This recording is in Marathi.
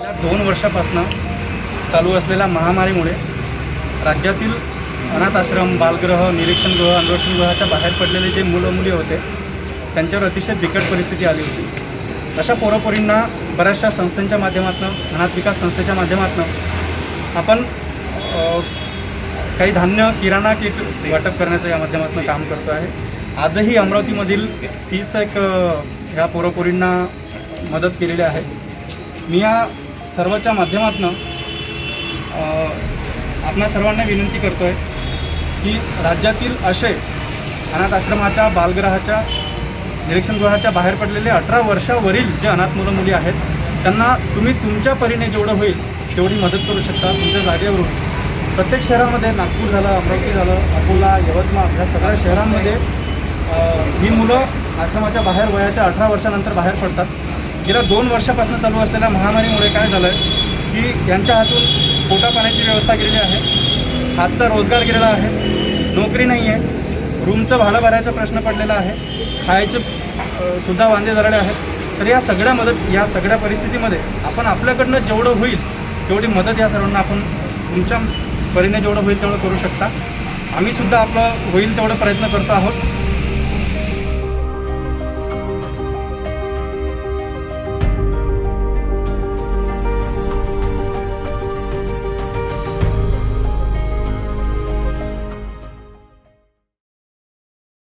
या दोन वर्षापासून चालू असलेल्या महामारीमुळे राज्यातील अनाथ आश्रम बालगृह निरीक्षणगृह अनुरक्षणगृहाच्या बाहेर पडलेले जे मुलं मुली होते त्यांच्यावर अतिशय बिकट परिस्थिती आली होती. अशा पोरोपोरींना बऱ्याचशा संस्थांच्या माध्यमातून अनाथ विकास संस्थेच्या माध्यमातून आपण काही धान्य किराणा किट वाटप करण्याचं या माध्यमातून काम करतो आहे. आजही अमरावतीमधील तीस एक ह्या पोरोपोरींना मदत केलेली आहे. मी या सर्वच्या माध्यमातून आपणा सर्वांना विनंती करतो आहे की राज्यातील असे अनाथ आश्रमाच्या बालगृहाच्या निरीक्षणगृहाच्या बाहेर पडलेले अठरा वर्षावरील जे अनाथ मुलं मुली आहेत त्यांना तुम्ही तुमच्या परीने जेवढं होईल तेवढी मदत करू शकता तुमच्या जागेवरून. प्रत्येक शहरामध्ये नागपूर झालं अमरावती झालं अकोला यवतमाळ ह्या सगळ्या शहरांमध्ये ही मुलं आश्रमाच्या बाहेर वयाच्या अठरा वर्षानंतर बाहेर पडतात. गेल्या दोन वर्षापासून चालू असलेल्या महामारीमुळे काय झालं आहे की यांच्या हातून पोटा पाण्याची व्यवस्था गेलेली आहे. हातचा रोजगार गेलेला आहे. नोकरी नाही आहे रूमचं भाडं भरायचा प्रश्न पडलेला आहे. खायचे सुद्धा वांदे झालेले आहेत. तर या सगळ्या मदत या सगळ्या परिस्थितीमध्ये आपण आपल्याकडनं जेवढं होईल तेवढी मदत या सर्वांना आपण तुमच्या परीने जेवढं होईल तेवढं करू शकता. आम्हीसुद्धा आपलं होईल तेवढं प्रयत्न करतो आहोत.